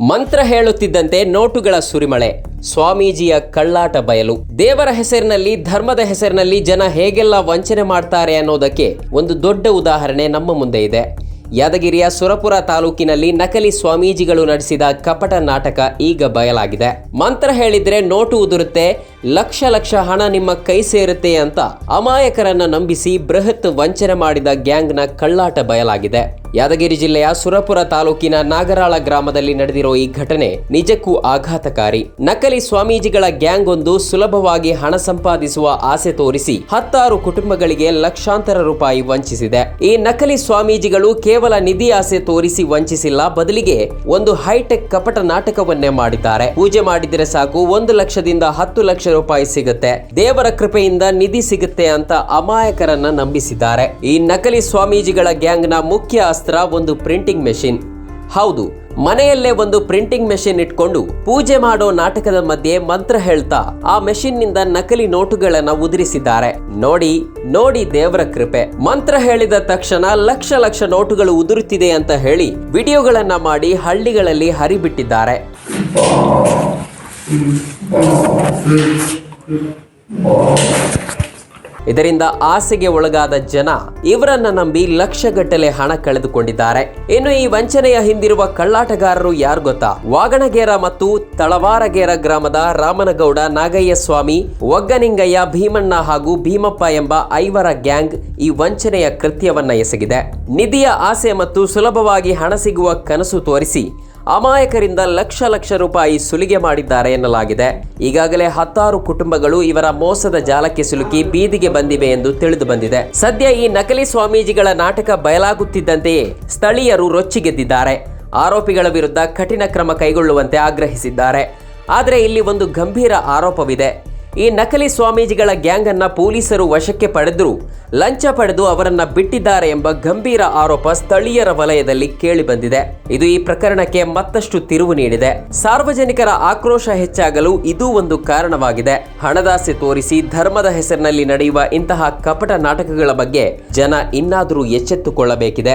ಮಂತ್ರ ಹೇಳುತ್ತಿದ್ದಂತೆ ನೋಟುಗಳ ಸುರಿಮಳೆ, ಸ್ವಾಮೀಜಿಯ ಕಳ್ಳಾಟ ಬಯಲು. ದೇವರ ಹೆಸರಿನಲ್ಲಿ, ಧರ್ಮದ ಹೆಸರಿನಲ್ಲಿ ಜನ ಹೇಗೆಲ್ಲ ವಂಚನೆ ಮಾಡ್ತಾರೆ ಅನ್ನೋದಕ್ಕೆ ಒಂದು ದೊಡ್ಡ ಉದಾಹರಣೆ ನಮ್ಮ ಮುಂದೆ ಇದೆ. ಯಾದಗಿರಿಯ ಸುರಪುರ ತಾಲೂಕಿನಲ್ಲಿ ನಕಲಿ ಸ್ವಾಮೀಜಿಗಳು ನಡೆಸಿದ ಕಪಟ ನಾಟಕ ಈಗ ಬಯಲಾಗಿದೆ. ಮಂತ್ರ ಹೇಳಿದ್ರೆ ನೋಟು ಉದುರುತ್ತೆ, ಲಕ್ಷ ಲಕ್ಷ ಹಣ ನಿಮ್ಮ ಕೈ ಸೇರುತ್ತೆ ಅಂತ ಅಮಾಯಕರನ್ನ ನಂಬಿಸಿ ಬೃಹತ್ ವಂಚನೆ ಮಾಡಿದ ಗ್ಯಾಂಗ್ನ ಕಳ್ಳಾಟ ಬಯಲಾಗಿದೆ. ಯಾದಗಿರಿ ಜಿಲ್ಲೆಯ ಸುರಪುರ ತಾಲೂಕಿನ ನಾಗರಾಳ ಗ್ರಾಮದಲ್ಲಿ ನಡೆದಿರೋ ಈ ಘಟನೆ ನಿಜಕ್ಕೂ ಆಘಾತಕಾರಿ. ನಕಲಿ ಸ್ವಾಮೀಜಿಗಳ ಗ್ಯಾಂಗ್ ಒಂದು ಸುಲಭವಾಗಿ ಹಣ ಸಂಪಾದಿಸುವ ಆಸೆ ತೋರಿಸಿ ಹತ್ತಾರು ಕುಟುಂಬಗಳಿಗೆ ಲಕ್ಷಾಂತರ ರೂಪಾಯಿ ವಂಚಿಸಿದೆ. ಈ ನಕಲಿ ಸ್ವಾಮೀಜಿಗಳು ಕೇವಲ ನಿಧಿ ಆಸೆ ತೋರಿಸಿ ವಂಚಿಸಿಲ್ಲ, ಬದಲಿಗೆ ಒಂದು ಹೈಟೆಕ್ ಕಪಟ ನಾಟಕವನ್ನೇ ಮಾಡಿದ್ದಾರೆ. ಪೂಜೆ ಮಾಡಿದರೆ ಸಾಕು, ಒಂದು ಲಕ್ಷದಿಂದ ಹತ್ತು ಲಕ್ಷ ರೂಪಾಯಿ ಸಿಗುತ್ತೆ. ದೇವರ ಕೃಪೆಯಿಂದ ನಿಧಿ ಸಿಗುತ್ತೆ ಅಂತ ಅಮಾಯಕರನ್ನ ನಂಬಿಸಿದ್ದಾರೆ. ಈ ನಕಲಿ ಸ್ವಾಮೀಜಿಗಳ ಗ್ಯಾಂಗ್ನ ಮುಖ್ಯ ಅಸ್ತ್ರ ಒಂದು ಪ್ರಿಂಟಿಂಗ್ ಮೆಷಿನ್. ಹೌದು, ಮನೆಯಲ್ಲೇ ಒಂದು ಪ್ರಿಂಟಿಂಗ್ ಮೆಷಿನ್ ಇಟ್ಕೊಂಡು ಪೂಜೆ ಮಾಡೋ ನಾಟಕದ ಮಧ್ಯೆ ಮಂತ್ರ ಹೇಳ್ತಾ ಆ ಮೆಷಿನ್ನಿಂದ ನಕಲಿ ನೋಟುಗಳನ್ನ ಉದುರಿಸಿದ್ದಾರೆ. ನೋಡಿ ನೋಡಿ ದೇವರ ಕೃಪೆ. ಮಂತ್ರ ಹೇಳಿದ ತಕ್ಷಣ ಲಕ್ಷ ಲಕ್ಷ ನೋಟುಗಳು ಉದುರುತ್ತಿದೆ ಅಂತ ಹೇಳಿ ವಿಡಿಯೋಗಳನ್ನ ಮಾಡಿ ಹಳ್ಳಿಗಳಲ್ಲಿ ಹರಿಬಿಟ್ಟಿದ್ದಾರೆ. ಇದರಿಂದ ಆಸೆಗೆ ಒಳಗಾದ ಜನ ಇವರನ್ನ ನಂಬಿ ಲಕ್ಷಗಟ್ಟಲೆ ಹಣ ಕಳೆದುಕೊಂಡಿದ್ದಾರೆ. ಇನ್ನು ಈ ವಂಚನೆಯ ಹಿಂದಿರುವ ಕಳ್ಳಾಟಗಾರರು ಯಾರು ಗೊತ್ತಾ? ವಾಗಣಗೇರ ಮತ್ತು ತಳವಾರಗೇರ ಗ್ರಾಮದ ರಾಮನಗೌಡ ನಾಗಯ್ಯ ಸ್ವಾಮಿ ಒಗ್ಗನಿಂಗಯ್ಯ ಭೀಮಣ್ಣ ಹಾಗೂ ಭೀಮಪ್ಪ ಎಂಬ ಐವರ ಗ್ಯಾಂಗ್ ಈ ವಂಚನೆಯ ಕೃತ್ಯವನ್ನ ಎಸಗಿದೆ. ನಿಧಿಯ ಆಸೆ ಮತ್ತು ಸುಲಭವಾಗಿ ಹಣ ಸಿಗುವ ಕನಸು ತೋರಿಸಿ ಅಮಾಯಕರಿಂದ ಲಕ್ಷ ಲಕ್ಷ ರೂಪಾಯಿ ಸುಲಿಗೆ ಮಾಡಿದ್ದಾರೆ ಎನ್ನಲಾಗಿದೆ. ಈಗಾಗಲೇ ಹತ್ತಾರು ಕುಟುಂಬಗಳು ಇವರ ಮೋಸದ ಜಾಲಕ್ಕೆ ಸಿಲುಕಿ ಬೀದಿಗೆ ಬಂದಿವೆ ಎಂದು ತಿಳಿದು ಬಂದಿದೆ. ಸದ್ಯ ಈ ನಕಲಿ ಸ್ವಾಮೀಜಿಗಳ ನಾಟಕ ಬಯಲಾಗುತ್ತಿದ್ದಂತೆಯೇ ಸ್ಥಳೀಯರು ರೊಚ್ಚಿಗೆದ್ದಿದ್ದಾರೆ. ಆರೋಪಿಗಳ ವಿರುದ್ಧ ಕಠಿಣ ಕ್ರಮ ಕೈಗೊಳ್ಳುವಂತೆ ಆಗ್ರಹಿಸಿದ್ದಾರೆ. ಆದರೆ ಇಲ್ಲಿ ಒಂದು ಗಂಭೀರ ಆರೋಪವಿದೆ. ಈ ನಕಲಿ ಸ್ವಾಮೀಜಿಗಳ ಗ್ಯಾಂಗ್ ಅನ್ನ ಪೊಲೀಸರು ವಶಕ್ಕೆ ಪಡೆದರೂ, ಲಂಚ ಪಡೆದು ಅವರನ್ನ ಬಿಟ್ಟಿದ್ದಾರೆ ಎಂಬ ಗಂಭೀರ ಆರೋಪ ಸ್ಥಳೀಯರ ವಲಯದಲ್ಲಿ ಕೇಳಿಬಂದಿದೆ ಇದು ಈ ಪ್ರಕರಣಕ್ಕೆ ಮತ್ತಷ್ಟು ತಿರುವು ನೀಡಿದೆ. ಸಾರ್ವಜನಿಕರ ಆಕ್ರೋಶ ಹೆಚ್ಚಾಗಲು ಇದು ಒಂದು ಕಾರಣವಾಗಿದೆ. ಹಣದಾಸೆ ತೋರಿಸಿ ಧರ್ಮದ ಹೆಸರಿನಲ್ಲಿ ನಡೆಯುವ ಇಂತಹ ಕಪಟ ನಾಟಕಗಳ ಬಗ್ಗೆ ಜನ ಇನ್ನಾದರೂ ಎಚ್ಚೆತ್ತುಕೊಳ್ಳಬೇಕಿದೆ.